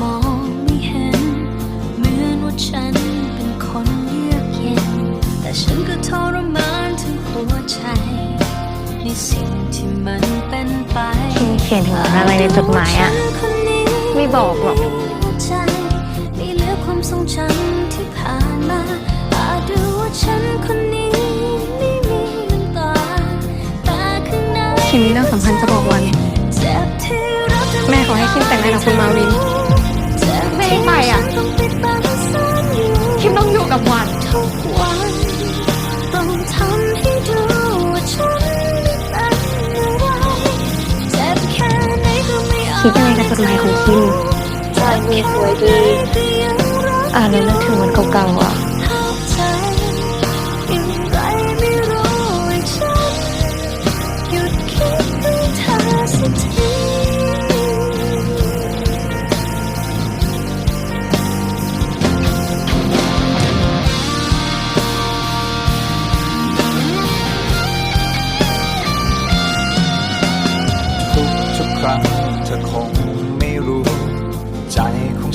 มองไม่เห็น เหมือนว่าฉันเป็นคนเยือกเย็น แต่ฉันก็ทรมานทั้งหัวใจ ในสิ่งที่มันเป็นไปคิมเขียนถึงอะไรในจดหมายอะไม่บอกหรอกไม่เหลือความทรงจำที่ผ่านมาอาจดูว่าฉันคนนี้ไม่มีน้ำตาแต่ข้างในคิมมีเรื่องสำคัญจะบอกวัน แม่ขอให้คิมแต่งงานกับคุณมาวิน ดยังไงกับจดหมายของคิมจะมีสวยดี อ่านแล้วนึกถึงวันเก่าๆอะ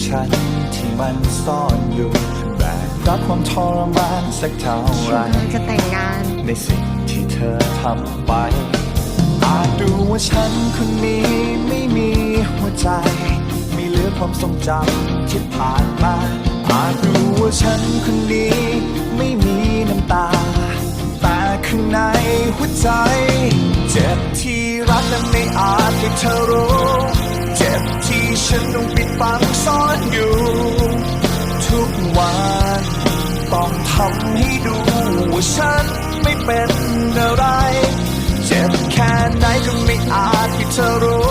ฉันที่มันซ่อนอยู่แบกรับความทรมานสักเท่าไหรจะแต่งงาน ในสิ่งที่เธอทำไป อาจดูว่าฉันคนนี้ไม่มีหัวใจ ไม่เหลือความทรงจำที่ผ่านมา อาจดูว่าฉันคนนี้ไม่มีน้ำตา แต่ข้างในหัวใจ เจ็บที่รักและไม่อาจให้เธอรู้ บที่ฉันต้องปิดบังซ่อนอยู่ ทุกวันต้องทำให้ดูว่าฉันไม่เป็นอะไร เจ็บแค่ไหนก็ไม่อาจให้เธอรู้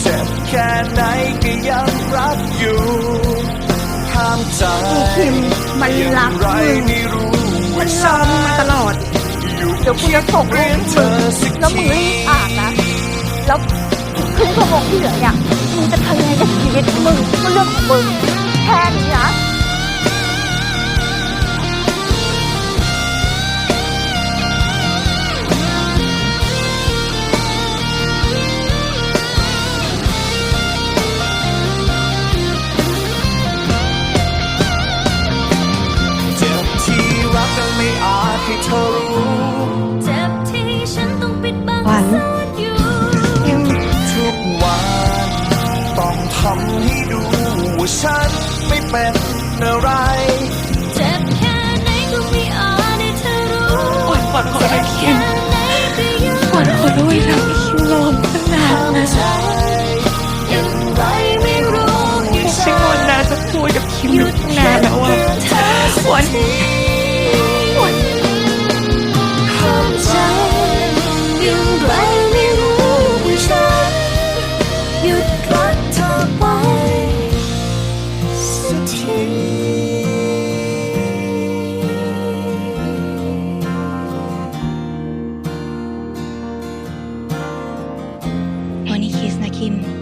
เจ็บแค่ไหนก็ยังรักอยู่ห้ามใจคิมมันรักอย่างไรไม่รู้มัว่านรฉัอนมึงมาตลอดอยู่เดี๋ยวกูจะส่งรูปให้มึงเธอสักแล้วมึงทีรีบอ่านนะแล้ว ครึ่งชั่วโมงที่เหลือเนี่ยมึงจะทำยังไงกับชีวิตมึงก็เรื่องของมึงแค่นี้นะเจ็บที่รักแต่ไม่อาจให้เธอรู้เจ็บที่ฉันต้องปิดบัง ฉันไม่เป็นอะไร Kim.